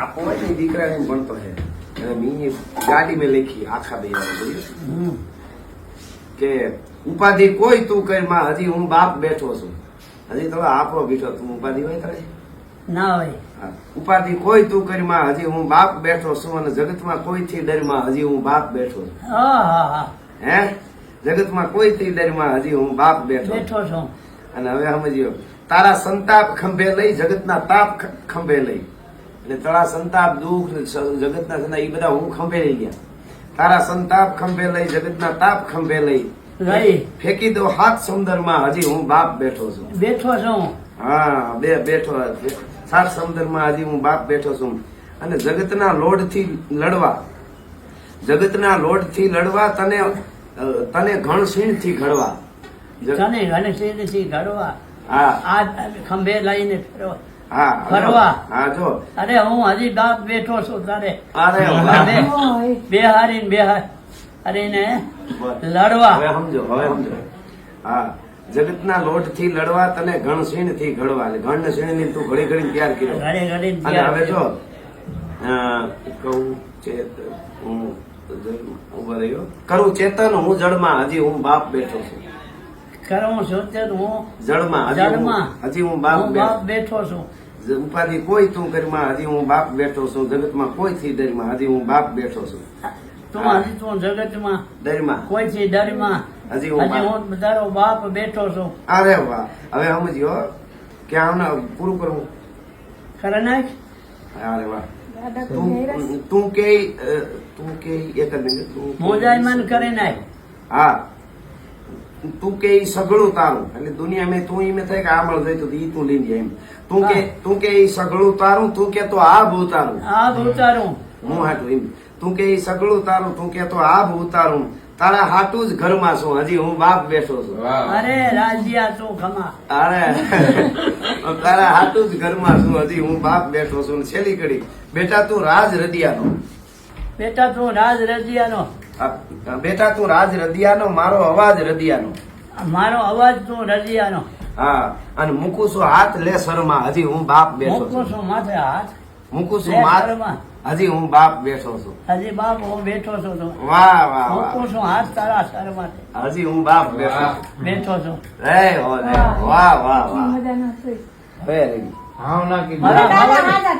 આપો હોય ને દીકરાને ભણતો છે. અને મી ગાડી મેં લખી આખા બે કે ઉપાધિ કોઈ તું કરમાં હજી હું બાપ બેઠો છું. હજી તો આપણો બેઠો તું ઉપાધિ હોય તારે? ના હોય. ઉપાધિ કોઈ તું કરી માં હજી હું બાપ બેઠો છું અને જગતમાં કોઈથી ડરમાં હજી હું બાપ બેઠો છું. હા જગતમાં કોઈથી ડરમાં હજી હું બાપ બેઠો બેઠો છું. અને હવે સમજ્યો તારા સંતાપ ખંભે લઈ જગતના તાપ ખંભે લઈ. એટલે તારા સંતાપ દુઃખ જગતના સંતાપ એ બધા હું ખંભે લઈ ગયા. તારા સંતાપ ખંભે લઈ જગતના તાપ ખંભે લઈ. ફેંકી દો હાથ સમુદરમાં હજી હું બાપ બેઠો છું. બેઠો છું. હા બે બેઠો સાત સમુદરમાં હજી હું બાપ બેઠો છું. અને જગતના લોડથી લડવા. જગતના લોડથી લડવા તને તને ઘણસીણથી ઘડવા. તને ઘનશ્રીથી ઘડવા. હા. આ ખંભે લઈને ફેરવા. ફરવા. હા જો. અરે હું હજી બાપ બેઠો છું તારે. અરે વાહ. બે- બેહારીને બેહાર અરે ને હવે લડવા. સમજો હવે સમજો. હા જગતના લોટથી લડવા તને ઘણસીણથી ઘડવા. એટલે ની તું ઘડી ઘડી તૈયાર કર્યો. અને હવે જો કહું ચેત હું ઊભો રહ્યો. કરું ચેતન હું જળમાં હજી હું બાપ બેઠો છું. કરું છું હું જળમાં હજી હું- જળમાં. હજી હું બાપ બેઠો બાપ બેઠો છું. ઉપાધિ કોઈ તું કરીમાં હજી હું બાપ બેઠો છું જગતમાં કોઈ થી દરમાં હજી હું બાપ બેઠો છું. તું હજી તું જગતમાં દરમાં કોઈથી ડરમાં હજી હું હજી બાપ- હું તારો બાપ બેઠો છું. અરે વાહ. હવે સમજ્યો કે આમને પૂરું કરવું ખરા નાખ. અરે વાહ. તું તું કે તું કે એક જ મિનિટ તું મોજાયમાન કરે નાખ. હા. તું કે ઈ સગળું તારું. એટલે દુનિયામાં તું ઈ મેં થાય કે આ મળ જાય તો ઈ તું લઈને જાય એમ. તું કે તું કે ઈ સગળું તારું તું કે તો આ ભૂ તારું આ ઉતારું હું હાટું એમ. તું કે ઈ સગળું તારું તું કે તો આ ભૂ તારું તારા હાટું જ ઘરમાં છું. હજી હું બાપ બેઠો છું. અરે રાજ્યા તું ખમા અરે. તારા હાટું જ ઘરમાં છું. હજી હું બાપ બેઠો છું. ને છેલ્લી કડી. બેટા તું રાજ રદિયાનો બેટા તું રાજ રદિયાનો. બેટા તું રાજ રદિયાનો મારો અવાજ રદિયાનો. મારો અવાજ તું રદિયાનો. હા અને મૂકું છું હાથ લે શરમાં હજી હું બાપ બેઠો મૂકું છું માથે હાથ. મૂકું છું માથે હજી હું બાપ બેઠો છું. હજી બાપ હું બેઠો છું તો. વાહ વાહ મૂકું છું હાથ તારા સર માથે હજી હું બાપ બેઠો છું. બેઠો છું. રે ઓલે વાહ વાહ વાહ વેરી દાદા હાજા